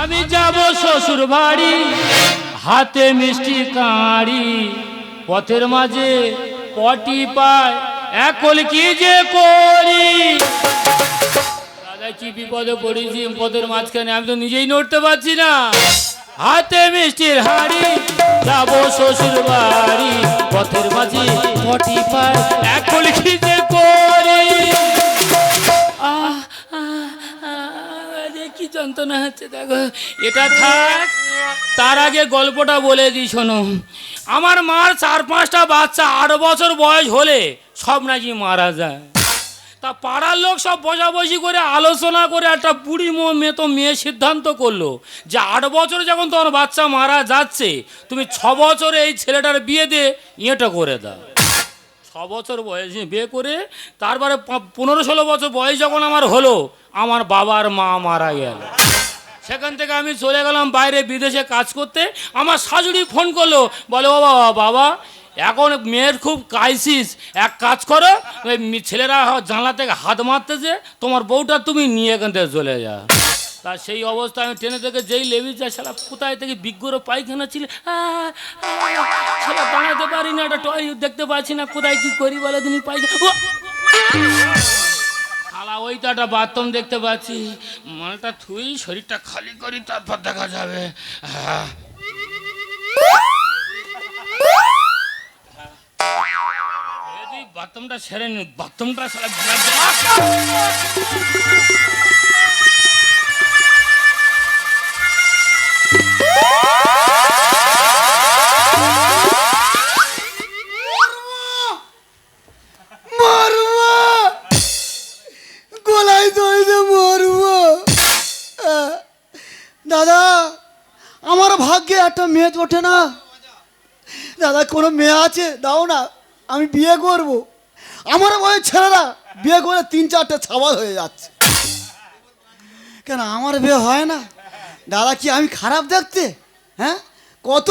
আমি যাব শ্বশুর বাড়ি, হাতে মিষ্টি কাঁড়ি। পথের মাঝে পটি পায়, একল কি যে করি? দাদা কি বিপদে পড়েছি, পথের মাঝখানে আমি তো নিজেই নড়তে পারছি না। হাতে মিষ্টির হাড়ি, যাব শ্বশুর বাড়ি। পথের মাঝে পটি পায়, একল কি যে যন্ত্রণা হচ্ছে, দেখো। এটা থাক, তার আগে গল্পটা বলে দিই, শোনো। আমার মার চার পাঁচটা বাচ্চা, আট বছর বয়স হলে সব নাকি মারা যায়। তা পাড়ার লোক সব বসাবসি করে আলোচনা করে একটা বুড়ি মো মেয়ে তো মেয়ে সিদ্ধান্ত করল যে আট বছরে যখন তোমার বাচ্চা মারা যাচ্ছে, তুমি ছ বছরে এই ছেলেটার বিয়ে দিয়ে ইয়েটা করে দাও। বছর বয়সে বিয়ে করে তারপরে পনেরো ষোলো বছর বয়স যখন আমার হলো, আমার বাবার মা মারা গেল। সেখান থেকে আমি চলে গেলাম বাইরে বিদেশে কাজ করতে। আমার শাশুড়ি ফোন করল, বলে, ও বাবা বাবা, এখন মেয়ের খুব ক্রাইসিস এক কাজ করো, ওই ছেলেরা জানলা থেকে হাত মারতেছে, তোমার বউটা তুমি নিয়ে এখান থেকে চলে যা তা সেই অবস্থা আমি ট্রেনে থেকে যেই লেবি যায় সারা কোথায় থেকে বিজ্ঞর পায়খানা ছিল সারা দাঁড়াতে পারি না একটা টয় দেখতে পাচ্ছি না কোথায় কি করি বলে তুমি পায়খানা! শালা ওই তো একটা বাথরুম দেখতে পাচ্ছি মালটা থুই শরীরটা খালি করি তারপর দেখা যাবে। এই বাথরুমটা সেরে নি বাথরুমটা শালা দাদা, আমার ভাগ্যে একটা মেয়ে ওঠে না। দাদা, কোনো মেয়ে আছে? দাও না, আমি বিয়ে করব। আমার বয়স ছেলেরা বিয়ে করে তিন চারটে ছাবাল হয়ে যাচ্ছে। কেন, আমার বিয়ে হয় না? দাদা কি আমি খারাপ দেখতে? হ্যাঁ? কত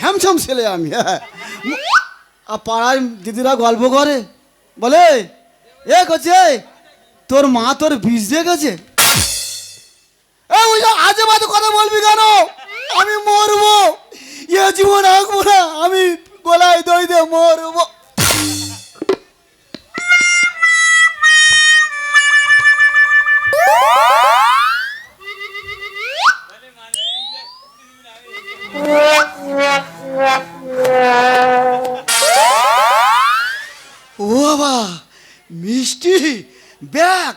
হ্যামছাম ছেলে আমি হ্যাঁ। আর পাড়ায় দিদিরা গল্প করে। বলে, এ করছে তোর মা তোর বিষ দিয়ে গেছে। আজে বাজে কথা বলবি কেন? আমি মরবো। এ জীবন আঁকবো না, আমি গলায় দই দিয়ে মরবো। ও বাবা মিষ্টি ব্যাগ।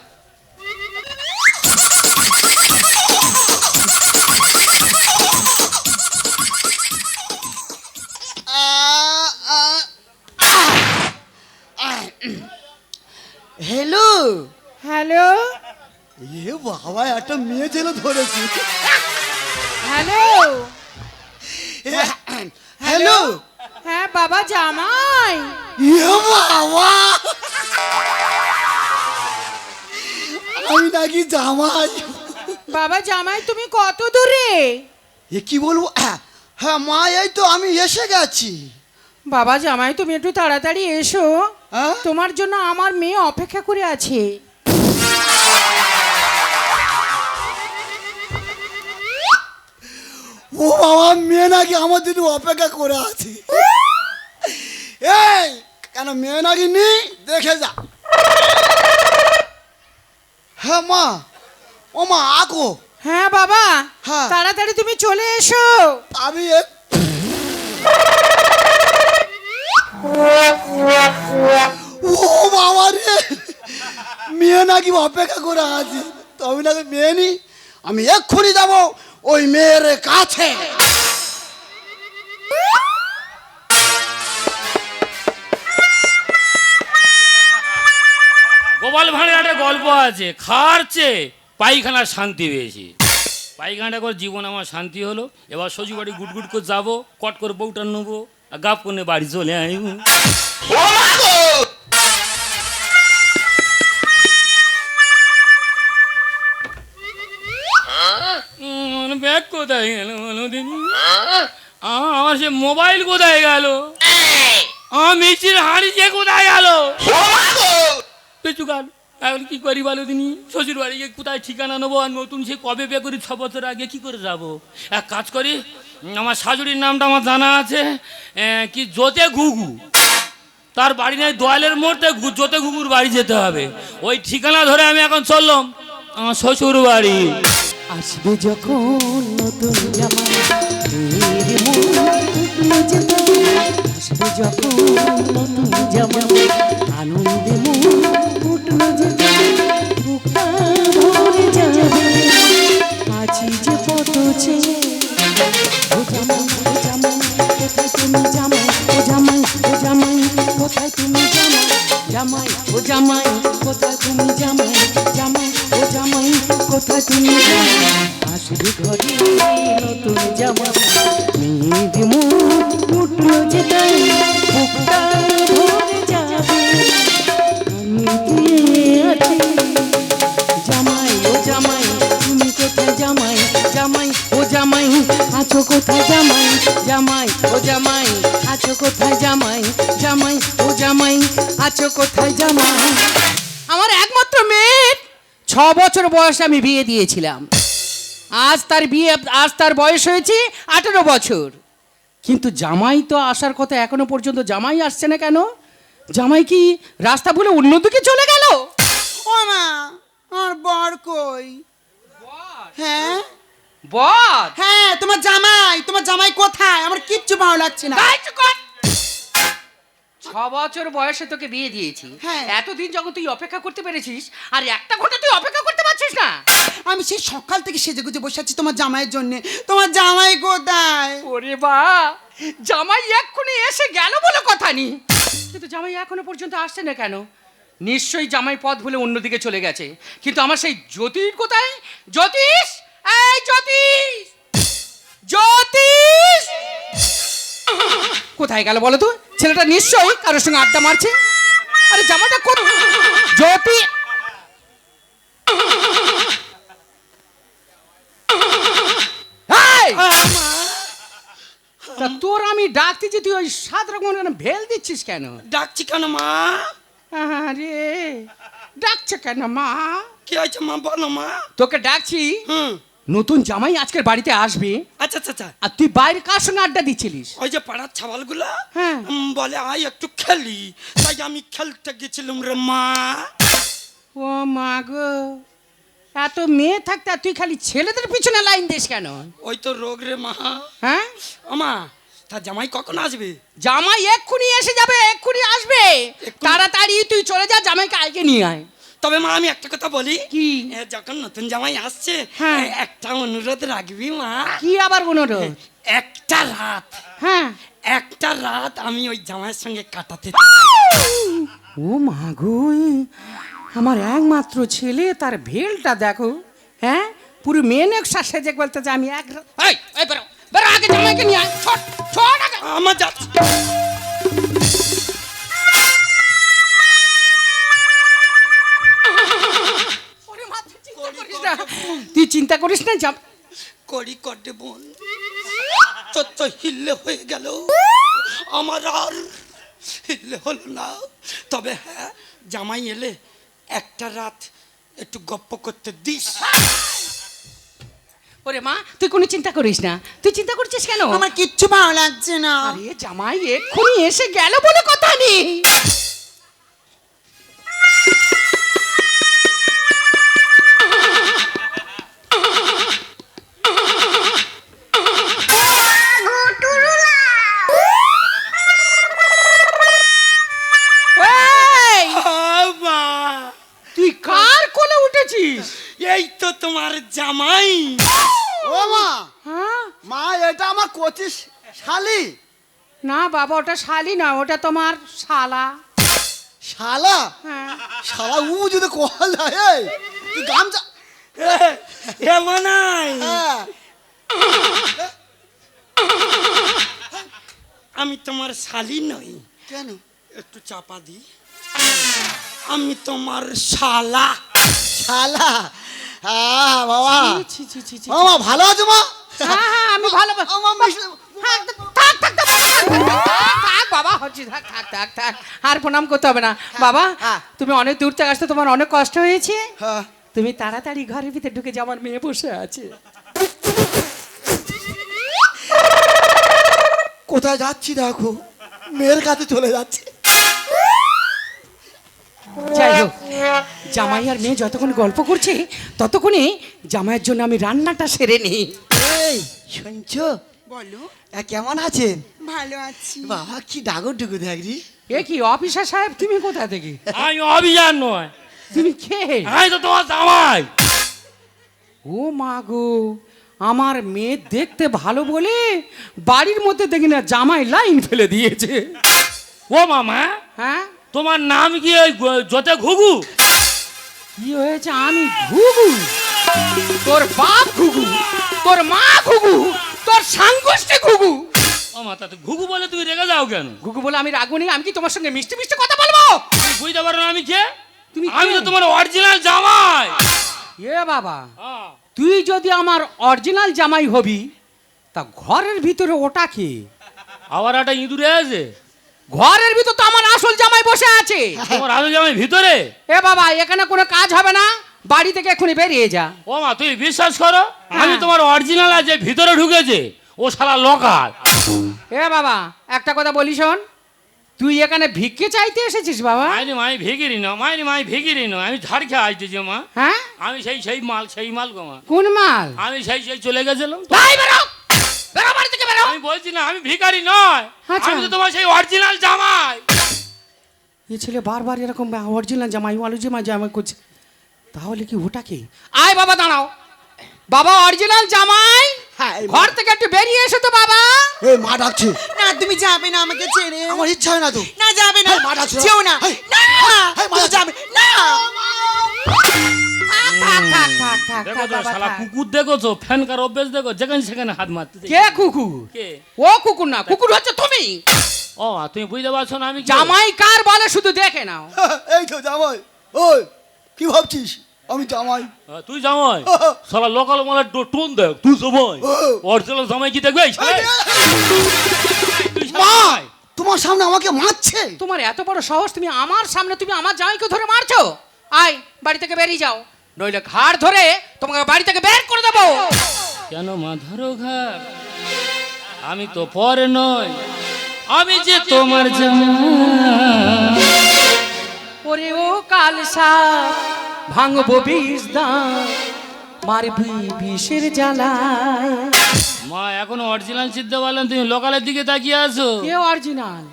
বাবা জামাই তুমি কত দূরে? এ কি বলব? হ্যাঁ, মা এই তো আমি এসে গেছি। বাবা জামাই তুমি একটু তাড়াতাড়ি এসো। হ্যাঁ? তোমার জন্য আমার মেয়ে অপেক্ষা করে আছে। ও বাবা মেয়ে নাকি আমার দিন অপেক্ষা করে আছে। এই কেন মেয়ে নাকি নেই? দেখে যা। হ্যাঁ মা। ও মা আকো হ্যাঁ বাবা। হ্যাঁ। তাড়াতাড়ি তুমি চলে এসো। আমি এ- ও বাবা রে মেয়ে নাকি অপেক্ষা করে আছে। তো আমি নাকি মেয়ে নি? আমি এক্ষুনি যাব ওই মেয়ের কাছে। গোপাল ভাঁড়ের একটা গল্প আছে চেয়ে। পায়খানার শান্তি পেয়েছি। পায়খানাটা করে জীবন আমার শান্তি হলো। এবার শ্বশুর বাড়ি গুট গুট করে যাব কট করে বউটা নেব আর গাপ করে বাড়ি চলে আইব। ব্যাগ কোথায় গেল বলো দিদি? আমার সে মোবাইল কোথায় গেল? আমার মিষ্টির হাঁড়ি যে কোথায় গেল? পিছু গাল এখন কি করি বলো তিনি শ্বশুর বাড়ি গিয়ে কোথায় ঠিকানা নেব আর নতুন সে কবে বিয়ে করি? ছ বছর আগে কি করে যাব? এক কাজ করি, আমার শাশুড়ির নামটা আমার জানা আছে কি জোতে ঘুঘু। তার বাড়ি নেই দোয়ালের মোড়তে জোতে ঘুঘুর বাড়ি যেতে হবে। ওই ঠিকানা ধরে আমি এখন চললাম, আমার শ্বশুর বাড়ি আসবে যখন নতুন। আসবে যখন নতুন আনন্দে মন উঠল যে কত চেয়ে ও জামাই? ও জামাই কোথায় তুমি জামাই? ও জামাই ও জামাই জামাই জামাই? জামাই জামাই জামাই জামাই জামাই? আসবে ঘরে নতুন জামা বছর বয়সে আমি বিয়ে দিয়েছিলাম। আজ তার বিয়ে আজ তার বয়স হয়েছে আঠেরো বছর। কিন্তু জামাই তো আসার কথা এখনও পর্যন্ত জামাই আসছে না কেন? জামাই কি রাস্তা ভুলে অন্যদিকে চলে গেল? ও মা আমার বর কই? হ্যাঁ? বল হ্যাঁ তোমার জামাই তোমার জামাই কোথায়? আমার কিচ্ছু ভালো লাগছে না। ছ বছর বয়সে তোকে বিয়ে দিয়েছি। হ্যাঁ। এতদিন যখন তুই অপেক্ষা করতে পেরেছিস আর একটা ঘণ্টা তুই অপেক্ষা করতে পারছিস না? আমি সেই সকাল থেকে সেজে গুজে বসে আছি তোমার জামাইয়ের জন্য। তোমার জামাই কোথায়? ওরে বা জামাই এক্ষুনি এসে গেল বলে কথা নি। কিন্তু জামাই এখনও পর্যন্ত আসছে না কেন? নিশ্চয়ই জামাই পথ ভুলে অন্যদিকে চলে গেছে। কিন্তু আমার সেই জ্যোতিষ কোথায়? জ্যোতিষ? এই জ্যোতিষ! জ্যোতিষ! কোথায় গেল বলো তো? ছেলেটা নিশ্চয়ই কারোর সঙ্গে আড্ডা মারছে? আরে জামাটা কোন জ্যোতি এই! তা তোর আমি ডাকতে যে তুই ওই সাত রকম কেন ভেল দিচ্ছিস কেন? ডাকছি কেন মা? আরে ডাকছে কেন মা? কি হয়েছে মা? বলো মা। তোকে ডাকছি। হুম। নতুন জামাই আজকের বাড়িতে আসবে। আচ্ছা আচ্ছা আচ্ছা। আর তুই বাইরে কার সঙ্গে আড্ডা দিচ্ছিলিস? ওই যে পাড়ার ছাবালগুলো হ্যাঁ। বলে আয় একটু খেলি। তাই আমি খেলতে গেছিলাম রে মা। ও মা গো। এত মেয়ে থাকতে আর তুই খালি ছেলেদের পিছনে লাইন দিস কেন? ওই তো রোগ রে মা। হ্যাঁ? ও মা তা জামাই কখন আসবে? জামাই এক্ষুনি এসে যাবে এক্ষুনি আসবে। তাড়াতাড়ি তুই চলে যা জামাইকে আগে নিয়ে আয়। তবে মা আমি একটা কথা বলি। কি? যখন নতুন জামাই আসছে হ্যাঁ। একটা অনুরোধ রাখবি মা। কি আবার অনুরোধ? একটা রাত। হ্যাঁ। একটা রাত আমি ওই জামাইয়ের সঙ্গে কাটাতে ও মা গো আমার একমাত্র ছেলে তার ভেলটা দেখো। হ্যাঁ? পুরো মেয়ে নকশা সেজে বলতে যে আমি এক এই এই বেরো বেরো আগে জামাইকে নিয়ে আয় ছট ছট আগে। আমার যাচ্ছে তুই চিন্তা করিস না। তুই চিন্তা করিস না জাম করি কটে বোন। চচ্চ হিল্লে হয়ে গেল। আমার আর হিল্লে হলো না। তবে হ্যাঁ জামাই এলে একটা রাত একটু গপ্প করতে দিস। ওরে মা তুই কোনো চিন্তা করিস না। তুই চিন্তা করছিস কেন? আমার কিচ্ছু ভালো লাগছে না। আরে জামাই এক্ষুনি এসে গেল বলে কথা নেই। বাবা ওটা শালি না ওটা তোমার শালা। শালা? হ্যাঁ। শালা উ যদি কল দেয় এই, তুই গামছা এ মানাই। হ্যাঁ। আমি তোমার শালি নই। কেন? একটু চাপা দি। আমি তোমার শালা। শালা? হ্যাঁ বাবা। ছি, ছি, ছি, ছি। মামা ভালো আছো মা? হ্যাঁ হ্যাঁ আমি ভালো আমার মিষ্টি হ্যাঁ, থাক থাক থাক, বাবা, হচ্ছে থাক থাক থাক থাক। আর প্রণাম করতে হবে না। বাবা হ্যাঁ। তুমি অনেক দূর থেকে আসতে তোমার অনেক কষ্ট হয়েছে। হ্যাঁ। তুমি তাড়াতাড়ি ঘরের ভিতরে ঢুকে যাও আমার মেয়ে বসে আছে। কোথায় যাচ্ছি দেখো? মেয়ের কাছে চলে যাচ্ছে। যাই হোক জামাই আর মেয়ে যতক্ষণ গল্প করছে ততক্ষণে জামাইয়ের জন্য আমি রান্নাটা সেরে নিই। শুনছো? বলো। কেমন আছেন? ভালো আছি। বাবা কি ডাগর ডুগু দেখরি এ কি অফিসার সাহেব তুমি কোথা থেকে? আমি অভিযান নয়। তুমি কে? আমি তো তোমার জামাই। ও মা গো আমার মেয়ে দেখতে ভালো বলে বাড়ির মধ্যে দেখি না জামাই লাইন ফেলে দিয়েছে। ও মামা হ্যাঁ? তোমার নাম কি ওই জোতে ঘুঘু? কি হয়েছে? আমি ঘুঘু। তোর বাপ ঘুঘু তোর মা ঘুঘু। তোর সাংগোষ্ঠী ঘুঘু। ও মা তাতে ঘুঘু বলে তুমি রেগে যাও কেন? ঘুঘু বলে আমি রাগুনি আমি কি তোমার সঙ্গে মিষ্টি মিষ্টি কথা বলব? তুমি বুঝতে পারো না আমি কে? তুমি আমি তো তোমার অরিজিনাল জামাই। এ বাবা। তুই যদি আমার অরিজিনাল জামাই হবি তা ঘরের ভিতরে ওটা কি? আবার একটা ইঁদুরে আছে। ঘরের ভিতর তো আমার আসল জামাই বসে আছে। তোমার আলু জামাই ভিতরে? এ বাবা এখানে কোনো কাজ হবে না। বাড়ি থেকে এক্ষুনি বেরিয়ে যা। ও মা তুই বিশ্বাস করো? আমি হ্যাঁ। তোমার অরিজিনাল আছে ভিতরে ঢুকেছে ও শালা লোকাল এ বাবা একটা কথা বলি শোন। তুই এখানে ভিক্ষে চাইতে এসেছিস বাবা? মাইনি মাই ভিগিরি না মাইনি মাই ভিগিরি না আমি ঝাড় খেয়ে আসতেছি মা। হ্যাঁ? আমি সেই সেই মাল সেই মাল গো মা। কোন মাল? আমি সেই সেই চলে গেছিলাম তাই বেরো! বেরো বাড়ি থেকে বেরো! আমি বলছি না আমি ভিখারি নয়। আচ্ছা। আমি তো তোমার সেই অরিজিনাল জামাই। এ ছেলে বারবার এরকম অরিজিনাল জামাই আলু জামাই জামাই করছে। তাহলে কি ওটা কি? আয় বাবা দাঁড়াও। বাবা অরিজিনাল জামাই। হ্যাঁ, ঘর থেকে একটু বেরিয়ে এসো তো বাবা। এই মা ডাকছে। না তুমি যাবে না আমাকে ছেড়ে। আমার ইচ্ছা হয় না তো। না যাবে না। এই, মা ডাকছে। যেও না। না এই, মা তুমি যাবে না। কুকুর দেখো তো ফ্যানকার অভ্যেস দেখো যেখানে সেখানে হাত মারতে কে কুকুর? কে? ও কুকুর না কুকুর হচ্ছে তুমি। ও তুমি বুঝতে পারছ না আমি জামাই কার বলে শুধু দেখে নাও। এই তো জামাই ওই। কি ভাবছিস? আমি জামাই। তুই জামাই? শালা লোকাল মালের টোন দেখ তুই জামাই। অরিজিনাল জামাই কি দেখবে? তুই জামাই। তোমার সামনে আমাকে মারছে? তোমার এত বড় সাহস তুমি আমার সামনে তুমি আমার জামাইকে ধরে মারছো? আয় বাড়ি থেকে বেরিয়ে যাও। নইলে ঘাড় ধরে তোমাকে বাড়ি থেকে বের করে দেবো। কেন মা ধরো ঘর আমি তো পরে নই। আমি যে তোমার জামাই। ওরে ও কাল সাপ ভাঙবো বিষ দাঁত মারবি বিষের জ্বালায় মা এখনও অরিজিনাল সিদ্ধ বলেন তুমি লোকালের দিকে তাকিয়ে আছো? কে অরিজিনাল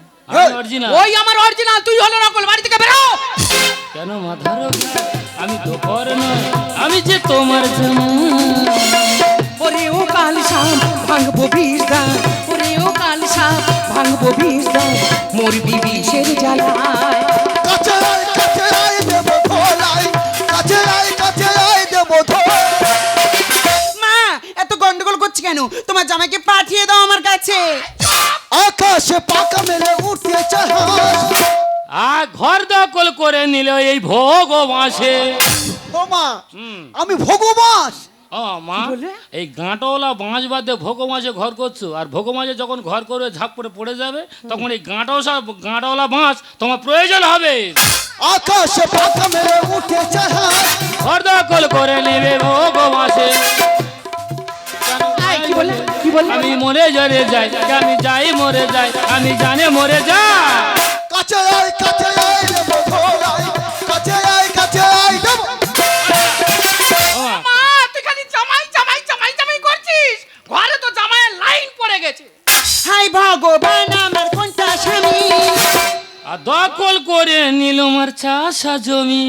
অরিজিনাল ওই আমার অরিজিনাল তুই হলো নকল বাড়ি থেকে বেরো! কেন মা ধরো আমি তো পরে নই আমি যে তোমার ওরে ও কাল সাপ ভাঙবো বিষ দাঁত ওরে ও কাল সাপ ভাঙবো বিষ দাঁত মরবি বিষের জ্বালায় নিল এই ভোগ মাসে ও মা হুম। আমি ভগবাস। ও মা এই গাঁটওয়ালা বাঁশ বাদে ভোগ মাঝে ঘর করছ আর ভোগ মাঝে যখন ঘর করবে ঝাঁপ করে পড়ে যাবে তখন এই গাঁটওয়া গাঁটওয়ালা বাঁশ তোমার প্রয়োজন হবে। আকাশে পাকা মেলে উঠতে চাহাস ঘর দখল করে নেবে ভোগ মাসে? আমি মরে জরে যাই আমি যাই মরে যাই আমি জানে মরে যাই। চাষা জমি।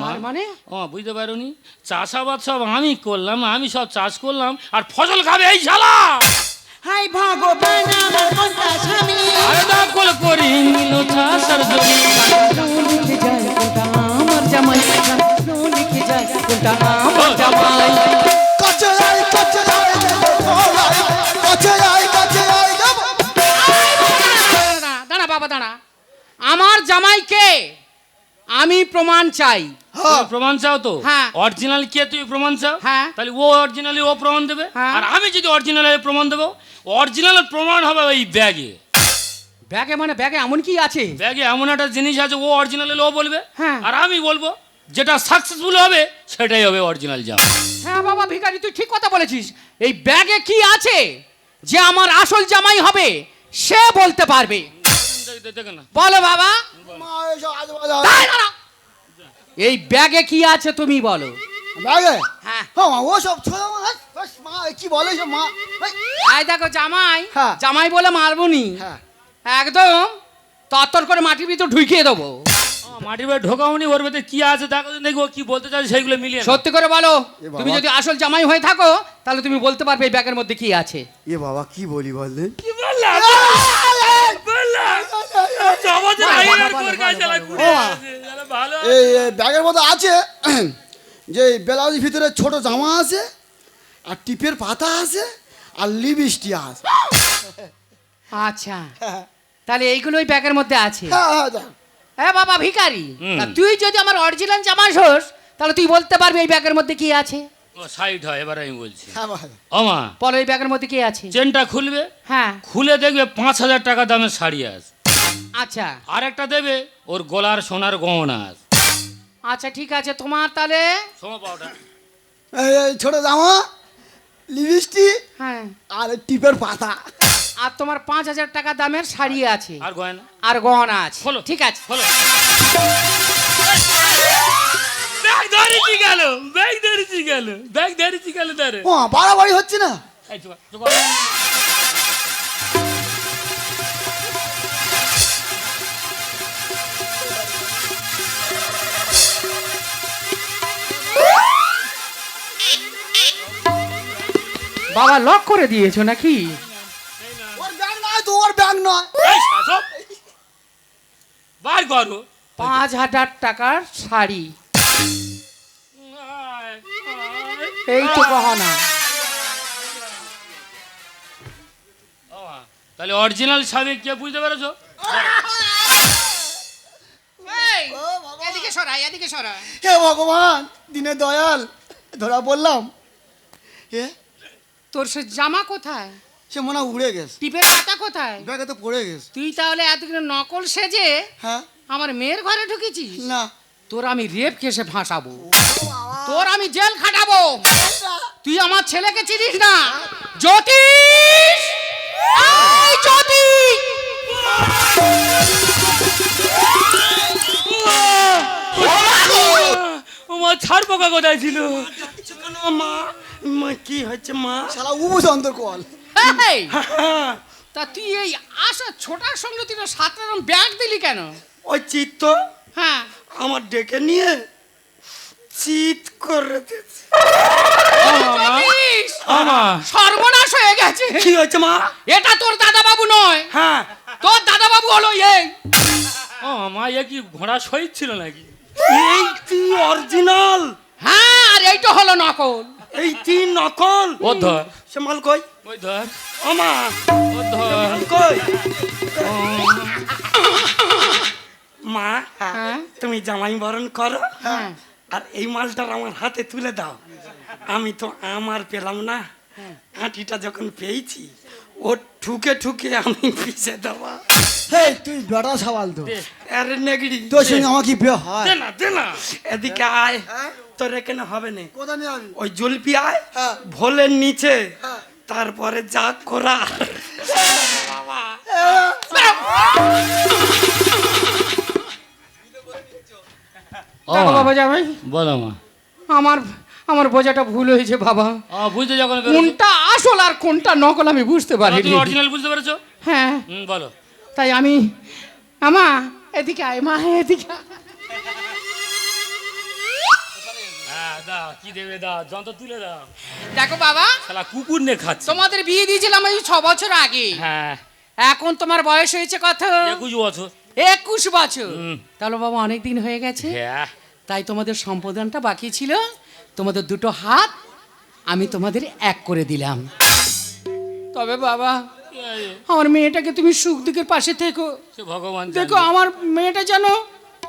তার মানে? ও বুঝতে পারোনি? চাষাবাদ সব আমি করলাম আমি সব চাষ করলাম আর ফসল খাবে এই শালা! হাই ভগবান আমার কোনটা স্বামী। আরে দখল করে নিল চাষার জমি। লিখে যায় কোনটা আমার জামাই লিখে যায় কোনটা আমার জামাই দাঁড়া বাবা দাঁড়া। আমার জামাই কে? আমি প্রমাণ চাই। হ্যাঁ। প্রমাণ চাও তো? হ্যাঁ। অরিজিনাল কে তুমি প্রমাণ চাও? হ্যাঁ। তাহলে ও অরিজিনালি ও প্রমাণ দেবে। হ্যাঁ। আর আমি যদি অরিজিনাল প্রমাণ দেবো অরিজিনাল প্রমাণ হবে ওই ব্যাগে। ব্যাগে মানে ব্যাগে এমন কি আছে? ব্যাগে এমন একটা জিনিস আছে ও অরিজিনাল ও বলবে। হ্যাঁ। আর আমি বলব যেটা সাকসেসফুল হবে সেটাই হবে অরিজিনাল জামা হ্যাঁ বাবা ভিখারি তুই ঠিক কথা বলেছিস। এই ব্যাগে কি আছে যে আমার আসল জামাই হবে সে বলতে পারবে। বলো বাবা। এই ব্যাগে কি আছে তুমি বলো। ব্যাগে? হ্যাঁ। হ্যাঁ ও সব ছোট মা কি বলে মা? আয় দেখো জামাই। হ্যাঁ। জামাই বলে মারবনি। হ্যাঁ। একদম তত্তর করে মাটির ভিতর ঢুকিয়ে দেবো। ও, মাটির বাড়ি ঢোকাওনি ওর ভেতরে কি আছে দেখো দেখব কি বলতে চাই সেইগুলো মিলিয়ে সত্যি করে বলো তুমি যদি আসল জামাই হয়ে থাকো তাহলে তুমি বলতে পারবে এই ব্যাগের মধ্যে কি আছে। এ বাবা কি বলি বললেন কি বললাম এই এই ব্যাগের মধ্যে আছে। যে ব্লাউজের ভিতরে ছোট জামা আছে আর টিপের পাতা আছে আর লিপস্টিক আছে। আচ্ছা। তাহলে এইগুলো ওই ব্যাগের মধ্যে আছে? হ্যাঁ হ্যাঁ বাবা ভিখারি। তুই যদি আমার অরিজিনাল জামাই হোস তাহলে তুই বলতে পারবি এই ব্যাগের মধ্যে কি আছে? সাইড হয় এবার আমি বলছি। হ্যাঁ। ওমা বলো এই ব্যাগের মধ্যে কি আছে? চেনটা খুলবে? হ্যাঁ। খুলে দেখবে পাঁচ হাজার টাকা দামের শাড়ি আছে। আচ্ছা। আর একটা দেবে ওর গলার সোনার গহনা আচ্ছা ঠিক আছে তোমার তাহলে? সোমা পাউডার ছোট জামা লিপস্টিক হ্যাঁ। আর টিপের পাতা। আর তোমার পাঁচ হাজার টাকা দামের শাড়ি আছে। আর গয়না? আর গহনা আছে। খোলো। ঠিক আছে। হলো ব্যাগ ধরেছি গেল ব্যাগ ধরেছি গেল ব্যাগ ধরেছি গেল ধরে ও বাড়াবাড়ি হচ্ছে না? বাবা লক করে দিয়েছ নাকি? ওর ব্যাগ নয় তো ওর ব্যাগ নয় বার করো পাঁচ হাজার টাকার শাড়ি। এই তো গহনা। তাহলে অরিজিনাল সাবেক কে বুঝতে পেরেছ? এদিকে সরাই এদিকে সরাই হে ভগবান দিনে দয়াল ধরা বললাম এ তোর সে জামা কোথায়? সে মনে হয় উড়ে গেছে। টিপের পাতা কোথায়? ব্যাগে তো পড়ে গেছে। তুই তাহলে এতদিন নকল সেজে হ্যাঁ। আমার মেয়ের ঘরে ঢুকেছিস? না। তোর আমি রেপ কেসে ফাঁসাবো। তোর আমি জেল খাটাবো। তুই আমার ছেলেকে চিনিস না? জ্যোতিষ! এই জ্যোতিষ ওমা ছাড় পোকা কোথায় ছিল? মা? মা কি হচ্ছে মা? শালা উপচন্দ্র কল এই, তা তুই এই আশা ছোটার সঙ্গে তুই তো সাত রকম ব্যাগ দিলি কেন? ওই চিত্ত হ্যাঁ। আমার ডেকে নিয়ে চিত করে সর্বনাশ হয়ে গেছে। কি হয়েছে মা? এটা তোর দাদা বাবু নয়। হ্যাঁ তোর দাদা বাবু হলো এই। ও মা এ কি ঘোড়া শহীদ ছিল নাকি? এই তুই অরিজিনাল হ্যাঁ আর এইটা হলো নকল। এই তুই নকল। ও ধর সে মাল কই? ওই ধর ও মা ও ধর কই মা হ্যাঁ। তুমি জামাই বরণ করো। হ্যাঁ। আর এই মালটা আমার হাতে তুলে দাও। আমি তো আমার পেলাম না। আঁটিটা যখন পেয়েছি ও ঠুকে ঠুকে আমি পিছে দেওয়া হে তুই বেটা সাবাল তো। আরে নেগড়ি। তোর সঙ্গে আমার কি বিয়ে হয়? দে না দে না। এদিকে আয়। তোর এখানে হবে না? ওই জলপি আয় হ্যাঁ। ভোলের নিচে। হ্যাঁ। তারপরে যা করা বাবা। বলো মা। আমার আমার বোঝাটা ভুল হয়েছে বাবা। ও বুঝতে যখন কোনটা আসল আর কোনটা নকল আমি বুঝতে পারি তুমি অরিজিনাল বুঝতে পেরেছ? হ্যাঁ। বলো। তাই আমি আমা এদিকে আয় মা এদিকে দাও কি দেবে দাও? যন্ত্র তুলে দাও। দেখো বাবা শালা কুকুর নে খাচ্ছে। তোমাদের বিয়ে দিয়েছিলাম এই ছ বছর আগে। হ্যাঁ। এখন তোমার বয়স হয়েছে কত? একুশ বছর। একুশ বছর। তাহলে বাবা অনেক দিন হয়ে গেছে। হ্যাঁ। তাই তোমাদের সম্পাদনটা বাকি ছিল। তোমাদের দুটো হাত আমি তোমাদের এক করে দিলাম। তবে বাবা আমার মেয়েটাকে তুমি সুখ দুঃখের পাশে থেকো। ভগবান দেখো আমার মেয়েটা যেন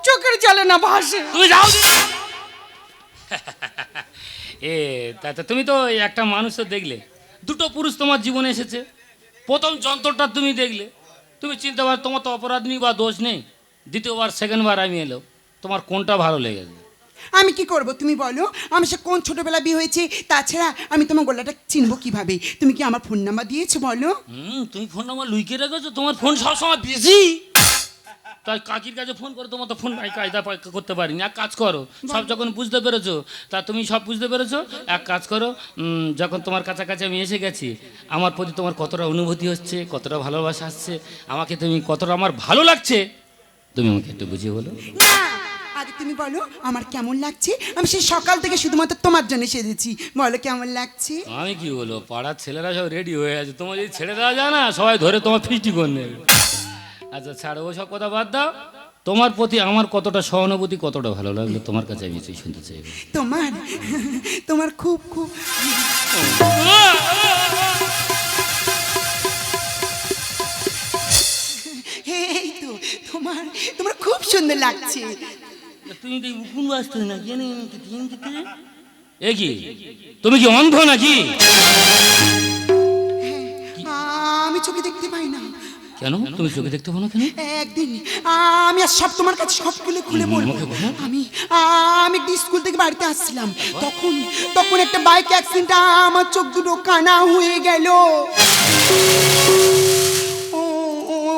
চোখের জলে না ভাসে। তুমি যাও। এ তা তুমি তো একটা মানুষ তো দেখলে। দুটো পুরুষ তোমার জীবনে এসেছে। প্রথম যন্ত্রটা তুমি দেখলে। তুমি চিনতে পারো তোমার তো অপরাধ নেই বা দোষ নেই। দ্বিতীয়বার সেকেন্ডবার আমি এলো। তোমার কোনটা ভালো লেগেছে? আমি কি করব তুমি বলো? আমি সে কোন ছোটবেলা বিয়ে হয়েছে? তাছাড়া আমি তোমার গলাটা চিনবো কীভাবে? তুমি কি আমার ফোন নাম্বার দিয়েছ বলো? হুম তুমি ফোন নাম্বার লুইকে রেখেছো? তোমার ফোন সবসময় বিজি তাই কাকির কাছে ফোন করে তোমার তো ফোন পাই কায়দা করতে পারিনি। এক কাজ করো সব যখন বুঝতে পেরেছ তা তুমি সব বুঝতে পেরেছ? এক কাজ করো যখন তোমার কাছাকাছি আমি এসে গেছি আমার প্রতি তোমার কতটা অনুভূতি হচ্ছে কতটা ভালোবাসা আসছে আমাকে তুমি কতটা আমার ভালো লাগছে তুমি আমাকে একটু বুঝিয়ে বলো। না! আগে তুমি বলো আমার কেমন লাগছে? আমি সেই সকাল থেকে শুধুমাত্র তোমার জন্য সেজেছি। বলো কেমন লাগছে? আমি কি বলব পাড়ার ছেলেরা সব রেডি হয়ে আছে। তোমার যদি ছেড়ে দেওয়া যায় না সবাই ধরে তোমার ফিস্টি করে নেবে। আচ্ছা ছাড়ো ওসব কথা বাদ দাও। তোমার প্রতি আমার কতটা সহানুভূতি কতটা ভালো লাগল তোমার কাছে আমি কিছুই শুনতে চাই তোমার তোমার খুব খুব এই তো তোমার তোমার খুব সুন্দর লাগছে। তুমি তো উকুন বাঁচতে না জানি এ কি? তুমি কি অন্ধ নাকি? আমি চোখে দেখতে পাই না। কেন? তুমি চোখে দেখতে পাও না কেন? একদিন আমি আর সব তোমার কাছে সবগুলো খুলে বলব। আমি আমি একটি স্কুল থেকে বাড়িতে আসছিলাম। তখন তখন একটা বাইক অ্যাক্সিডেন্ট আমার চোখ দুটো কানা হয়ে গেল।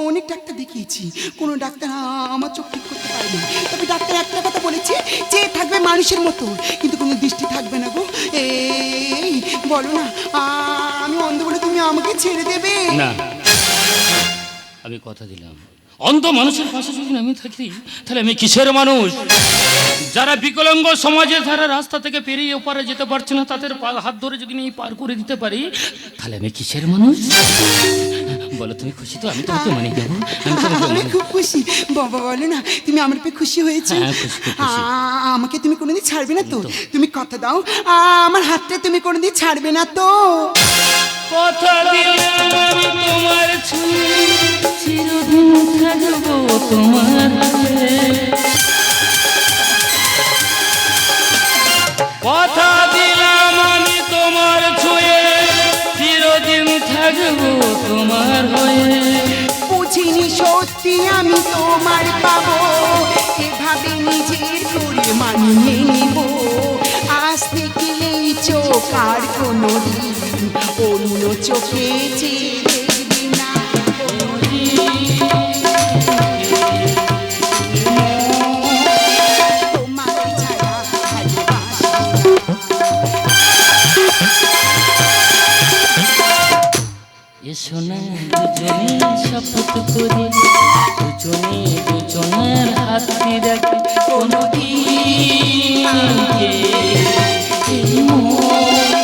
অনেক ডাক্তার দেখিয়েছি। কোনো ডাক্তার আমার চোখ ঠিক করতে পারেনি তবে ডাক্তার একটা কথা বলেছে যে থাকবে মানুষের মতো। কিন্তু কোনো দৃষ্টি থাকবে না গো। এই বলো না আমি অন্ধ বলে তুমি আমাকে ছেড়ে দেবে? না। আমি কথা দিলাম। অন্ধ মানুষের পাশে যদি আমি থাকি তাহলে আমি কিসের মানুষ? যারা বিকলাঙ্গ সমাজে যারা রাস্তা থেকে পেরিয়ে ওপারে যেতে পারছে না তাদের পা- হাত ধরে যদি আমি পার করে দিতে পারি তাহলে আমি কিসের মানুষ? বলো তুমি খুশি তো? আমি তোমাকে মানে দেবো আমি তোমাকে আমি খুব খুশি। বাবা বলো না তুমি আমার পেয়ে খুশি হয়েছো? হ্যাঁ। আমাকে তুমি কোনোদিন ছাড়বে না তো? তুমি কথা দাও। আমার হাতটা তুমি কোনোদিন ছাড়বে না তো? তোমার তোমার কথা আমি তোমার ছুঁয়ে তোমার সত্যি আমি তোমার পাবো, এভাবে নিজের করে মানিয়ে নিব। এই কোনো দিন অন্য চোখে চেয়ে দেখবি না তোমাকে ছাড়া ভালোবাসি এসো না, দুজনে শপথ দুজনের হাত রাখি কোনদিন 君も